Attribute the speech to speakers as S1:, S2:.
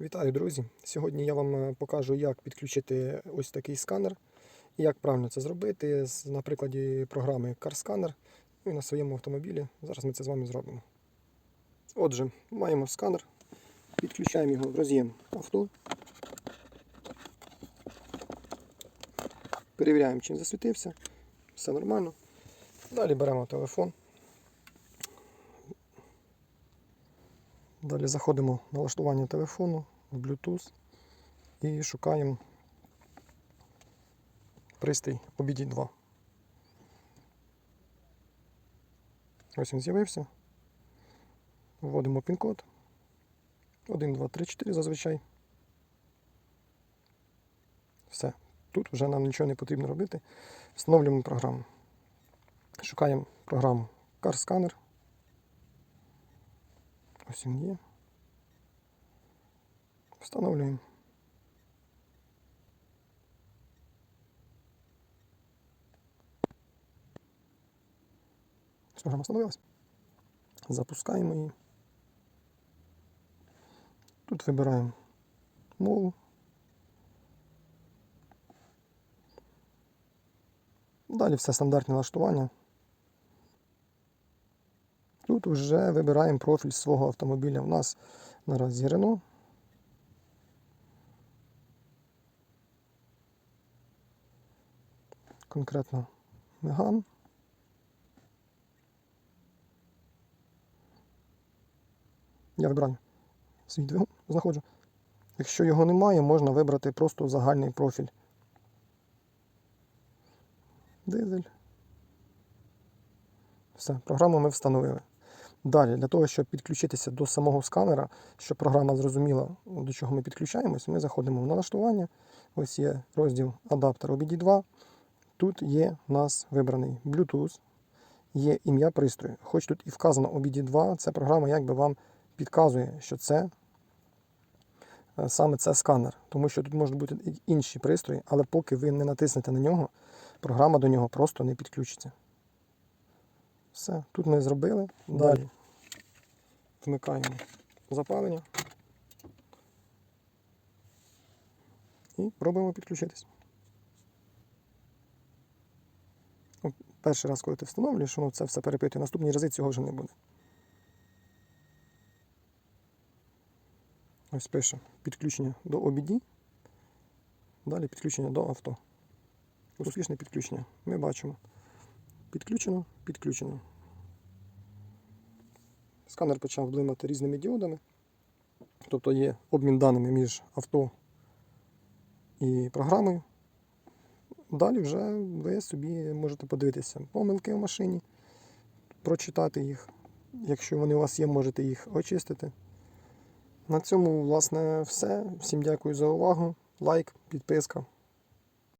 S1: Вітаю, друзі! Сьогодні я вам е, покажу, як підключити ось такий сканер і як правильно це зробити на прикладі програми CarScanner ну і на своєму автомобілі. Зараз ми це з вами зробимо. Отже, маємо сканер, підключаємо його в роз'єм авто. Перевіряємо, чи він засвітився. Все нормально. Далі беремо телефон. Далі заходимо в налаштування телефону в Bluetooth і шукаємо пристрій OBD2. Ось він з'явився. Вводимо пін-код. 1, 2, 3, 4 зазвичай. Все. Тут вже нам нічого не потрібно робити. Встановлюємо програму. Шукаємо програму CarScanner. Ось він є. Встановлюємо. Ось Програма встановилась. Запускаємо її. Тут вибираємо мову. Далі все стандартне налаштування. Тут вже вибираємо профіль свого автомобіля. У нас наразі Renault. Конкретно Megane. Я вибираю свій двигун, знаходжу. Якщо його немає, можна вибрати просто загальний профіль. Дизель. Все, програму ми встановили. Далі, для того, щоб підключитися до самого сканера, щоб програма зрозуміла, до чого ми підключаємось, ми заходимо в налаштування. Ось є розділ адаптер OBD2. Тут є у нас вибраний Bluetooth, є ім'я пристрою. Хоч тут і вказано OBD2, ця програма якби вам підказує, що це е, саме це сканер. Тому що тут можуть бути інші пристрої, але поки ви не натиснете на нього, програма до нього просто не підключиться. Все, тут ми зробили. Далі вмикаємо запалення і пробуємо підключитись. Ну, Перший раз, коли ти встановлюєш, воно це все перепитує. Наступні рази цього вже не буде. Ось пише підключення до OBD. Далі підключення до авто. Успішне підключення. Ми бачимо. Підключено, підключено. Сканер почав блимати різними діодами. Тобто є обмін даними між авто і програмою. Далі вже ви собі можете подивитися помилки в машині, прочитати їх. Якщо вони у вас є, можете їх очистити. На цьому, власне, все. Всім дякую за увагу. Лайк, підписка.